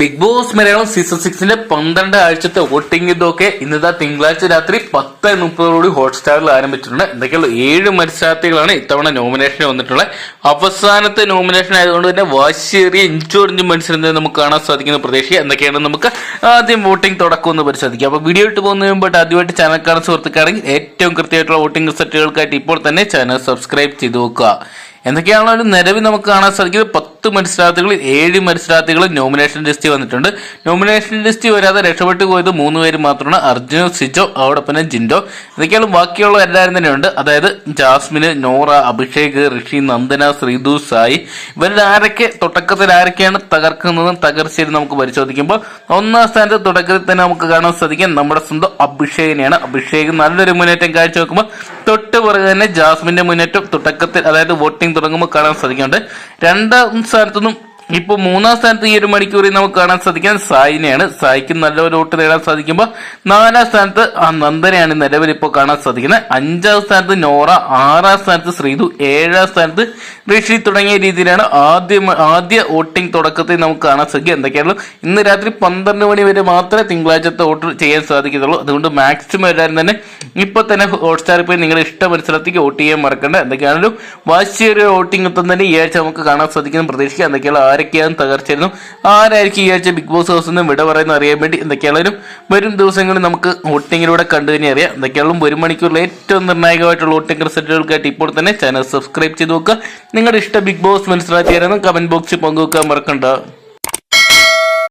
Big Boss Malayalam season സിക്സിന്റെ പന്ത്രണ്ട് ആഴ്ചത്തെ വോട്ടിംഗ് ഇതൊക്കെ ഇന്നത്തെ തിങ്കളാഴ്ച രാത്രി പത്ത് മുപ്പതോടുകൂടി ഹോട്ട്സ്റ്റാറിൽ ആരംഭിച്ചിട്ടുണ്ട്. എന്തൊക്കെയുള്ള ഏഴ് മത്സരാർത്ഥികളാണ് ഇത്തവണ നോമിനേഷൻ വന്നിട്ടുള്ളത്. അവസാനത്തെ നോമിനേഷൻ ആയതുകൊണ്ട് തന്നെ വാശിയേറിയ ഇഞ്ചോറിഞ്ചും മത്സരം നമുക്ക് കാണാൻ സാധിക്കുന്ന പ്രതീക്ഷ. എന്തൊക്കെയാണ് നമുക്ക് ആദ്യം വോട്ടിംഗ് തുടക്കം എന്ന് പരിശോധിക്കാം. അപ്പോൾ വീഡിയോ ഇട്ട് പോകുന്ന മുമ്പായിട്ട് ആദ്യമായിട്ട് ചാനൽ കാണാൻ സുഹൃത്തുക്കാണെങ്കിൽ ഏറ്റവും കൃത്യമായിട്ടുള്ള വോട്ടിംഗ് റിസൾട്ടുകൾക്കായിട്ട് ഇപ്പോൾ തന്നെ ചാനൽ സബ്സ്ക്രൈബ് ചെയ്ത് നോക്കുക. എന്തൊക്കെയാണോ ഒരു നിലവിൽ നമുക്ക് കാണാൻ സാധിക്കുന്നത്? പത്ത് മത്സരാർത്ഥികളിൽ ഏഴ് മത്സരാർത്ഥികൾ നോമിനേഷൻ ലിസ്റ്റ് വന്നിട്ടുണ്ട്. നോമിനേഷൻ ലിസ്റ്റ് വരാതെ രക്ഷപ്പെട്ടു പോയത് മൂന്ന് പേര് മാത്രമാണ്. അർജുൻ സിജോ അതോടൊപ്പം ജിൻഡോ. ഇതൊക്കെയാണ് ബാക്കിയുള്ള എല്ലാവരും തന്നെയുണ്ട്. അതായത് ജാസ്മിന് നോറ അഭിഷേക് ഋഷി നന്ദന ശ്രീതു സായി. ഇവരിൽ ആരൊക്കെ തുടക്കത്തിൽ ആരൊക്കെയാണ് തകർക്കുന്നതും തകർച്ചയും നമുക്ക് പരിശോധിക്കുമ്പോൾ ഒന്നാം സ്ഥാനത്ത് തുടക്കത്തിൽ തന്നെ നമുക്ക് കാണാൻ സാധിക്കും. നമ്മുടെ സ്വന്തം അഭിഷേകിനെയാണ്. അഭിഷേക് നല്ലൊരു മുന്നേറ്റം കാഴ്ച വെക്കുമ്പോൾ തൊട്ട് പുറകെ തന്നെ ജാസ്മിന്റെ മുന്നേറ്റം തുടക്കത്തിൽ അതായത് വോട്ടിംഗ് തുടങ്ങുമ്പോൾ കാണാൻ സാധിക്കുന്നുണ്ട്. രണ്ടാം സ്ഥാനത്തൊന്നും ഇപ്പൊ മൂന്നാം സ്ഥാനത്ത് ഈ ഒരു മണിക്കൂറിൽ നമുക്ക് കാണാൻ സാധിക്കാൻ സായിനെയാണ്. സായിക്ക് നല്ലൊരു വോട്ട് നേടാൻ സാധിക്കുമ്പോൾ നാലാം സ്ഥാനത്ത് ആ നന്ദനയാണ് നിലവിൽ ഇപ്പോൾ കാണാൻ സാധിക്കുന്നത്. അഞ്ചാം സ്ഥാനത്ത് നോറ ആറാം സ്ഥാനത്ത് ശ്രീതു ഏഴാം സ്ഥാനത്ത് ഋഷി തുടങ്ങിയ രീതിയിലാണ് ആദ്യ ആദ്യ വോട്ടിംഗ് തുടക്കത്തിൽ നമുക്ക് കാണാൻ സാധിക്കുക. എന്തൊക്കെയാണ് ഇന്ന് രാത്രി പന്ത്രണ്ട് മണി വരെ മാത്രമേ തിങ്കളാഴ്ചത്തെ വോട്ട് ചെയ്യാൻ സാധിക്കത്തുള്ളൂ. അതുകൊണ്ട് മാക്സിമം എല്ലാവരും തന്നെ ഇപ്പൊ തന്നെ ഹോട്ട്സ്റ്റാറിൽ പോയി നിങ്ങളുടെ ഇഷ്ട മത്സരത്തേക്ക് വോട്ട് ചെയ്യാൻ മറക്കണ്ട. എന്തൊക്കെയാണെങ്കിലും വാശിയൊരു വോട്ടിംഗ് ഒത്തം തന്നെ ഈ ആഴ്ച നമുക്ക് കാണാൻ സാധിക്കുന്ന പ്രതീക്ഷിക്കുക എന്തൊക്കെയാണ് ആരൊക്കെയാണ് തകർച്ചയായിരുന്നു ആരായിരിക്കും ഈ ആഴ്ച ബിഗ് ബോസ് ഹൗസിൽ നിന്ന് വിട പറയുന്ന അറിയാൻ വേണ്ടി എന്തൊക്കെയാണെങ്കിലും വരും ദിവസങ്ങളിൽ നമുക്ക് വോട്ടിങ്ങിലൂടെ കണ്ടു തന്നെ അറിയാം. എന്തൊക്കെയാണെങ്കിലും ഒരു മണിക്കൂറിൽ ഏറ്റവും നിർണായകമായിട്ടുള്ള വോട്ടിംഗ് റിസൾട്ടുകൾക്കായിട്ട് ഇപ്പോൾ തന്നെ ചാനൽ സബ്സ്ക്രൈബ് ചെയ്ത് നോക്കുക. നിങ്ങളുടെ ഇഷ്ട ബിഗ് ബോസ് മനസ്സിലാക്കിയായിരുന്നു കമന്റ് ബോക്സിൽ പങ്കുവെക്കാൻ മറക്കണ്ട.